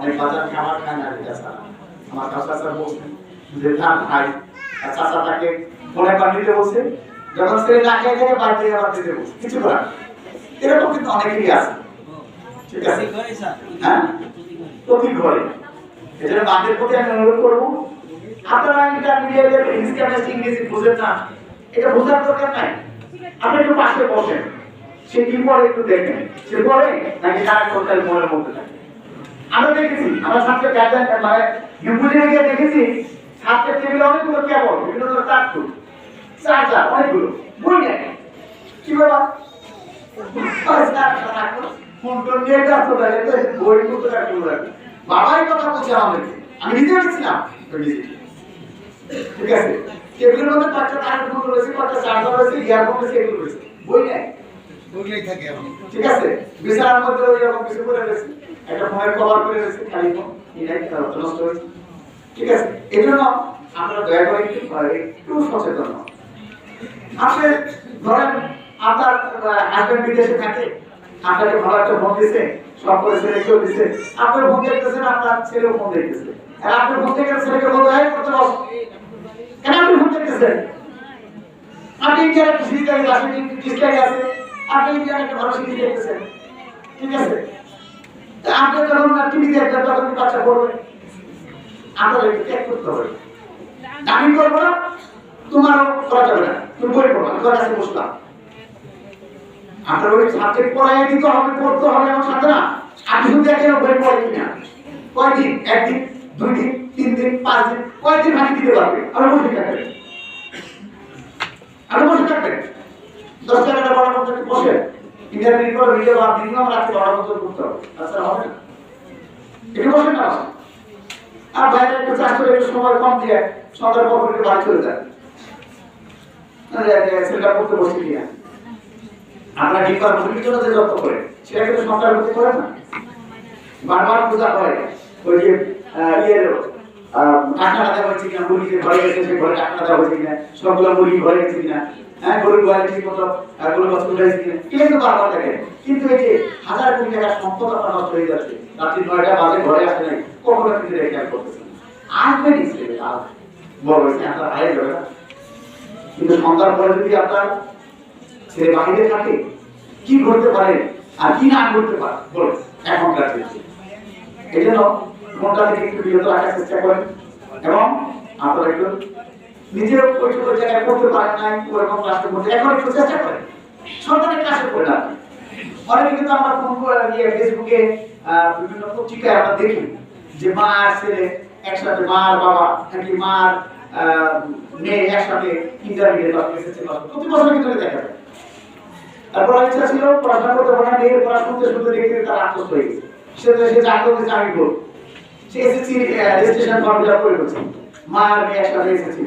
অনেক বাজার খাবার খায় না আমার কাছে স্যার বলছেন যে ধান খাই আর চাচা তাকে মনে পার দিতে বলছে, যখন সে না খেয়ে বাড়িতে আবার দিতে বলছে। কিছু করার এরকম কিন্তু অনেকেই আছে। ঠিক আছে? হ্যাঁ? প্রতি ঘরে? এজন্য প্রতি আমি অনুরোধ করব, আপনারা ইন্টারমিডিয়েটের কেমিস্ট্রি ইংরেজি বুঝেন না। এটা বোঝার দরকার নাই। আপনি একটু পাশে বসেন। সে কি পড়ে একটু দেখেন, সে পড়ে নাকি কোথায় মনের মধ্যে থাকে। আমরা দেখেছি, আমরা ছাত্র গার্জেন মানে ইউপুজে গিয়ে দেখেছি ছাত্রের টেবিলে অনেকগুলো কেবল বিভিন্ন ধরনের চারটু চার্জার অনেকগুলো, বই নেই কি বাবা বাবাই কথা বলছে আমি নিজে বই নেই। বগলেই থাকে ঠিক আছে? বিছানার মধ্যে ওই রকম কিছু করে রয়েছে একটা ফোনের কভার করে রয়েছে খালি ঠিক আছে? এই আপনারা দয়া করে একটু একটু সচেতন আপনি ধরেন, আপনার হাজবেন্ড বিদেশে থাকে, আপনাকে ভালো একটা ফোন দিছে, সব করে ছেলেকেও দিছে। আপনার ফোন দেখতেছেন, আপনার ছেলেও ফোন দেখতেছে। আর আপনার ফোন থেকে ছেলেকে বলতে হয় করতে বস। কেন আপনি ফোন দেখতেছেন? আপনি ইন্টারনেট সুবিধা আছে ডিসপ্লে আছে। ভালো আছে? তা যখন টিভি দেখবেন, তখন বাচ্চা হবে। আমি করব না, তোমারও তুমি বই পড়াই দিতে হবে, পড়তে হবে এমন সাথে না। আপনি শুধু দেখেন বই পড়ে একদিন দুই দিন তিন দিন পাঁচ দিন কয়দিন ভাগে দিতে পারবে? আর বসে থাকবেন। আর বসে থাকবেন। দশ করতে বসে করে ভিডিও বা মিনিমাম রাখতে বড় করতে করতে হবে। তাছাড়া হবে। না একটু না। আর বাইরে একটু চাষ করে একটু সময় কম দিয়ে সন্ধ্যার পর একটু বাড়ি চলে যায় ছেলেটা পড়তে বসে কিনা আমরা ডিম্বার মুরগির জন্য যে যত্ন করে সেটা কিন্তু সন্তান হতে করে না। বারবার পূজা করে ওই যে ইয়ের টাকা দেওয়া হয়েছে কিনা মুরগি ঘরে গেছে সে ঘরে টাকা দেওয়া হয়েছে কিনা সবগুলো কিনা হ্যাঁ গরুর ঘরে কিন্তু বারবার কিন্তু হাজার কোটি টাকার হয়ে যাচ্ছে আর বড় হয়েছে কিন্তু সন্ধ্যার পরে যদি আপনার ছেলে বাহিরে থাকে, কি করতে পারে আর কি না করতে পারে? বলুন এখনকার ক্ষেত্রে বিভিন্ন পত্রিকায় আমরা দেখি যে মা আর ছেলে একসাথে, মা আর বাবা নাকি মা আর মেয়ে একসাথে এসএসসি প্রতি বছর কিন্তু দেখা যায়। তারপর ইচ্ছা ছিল, পড়াশোনা করতে পারে মেয়ের পড়া শুনতে দেখতে তার আত্মস্থ হয়ে গেছে। সে তো সে আমি করব। সে SSC registration form fill up করে ফেলছে মা আর মেয়ে একসাথে এসএসসি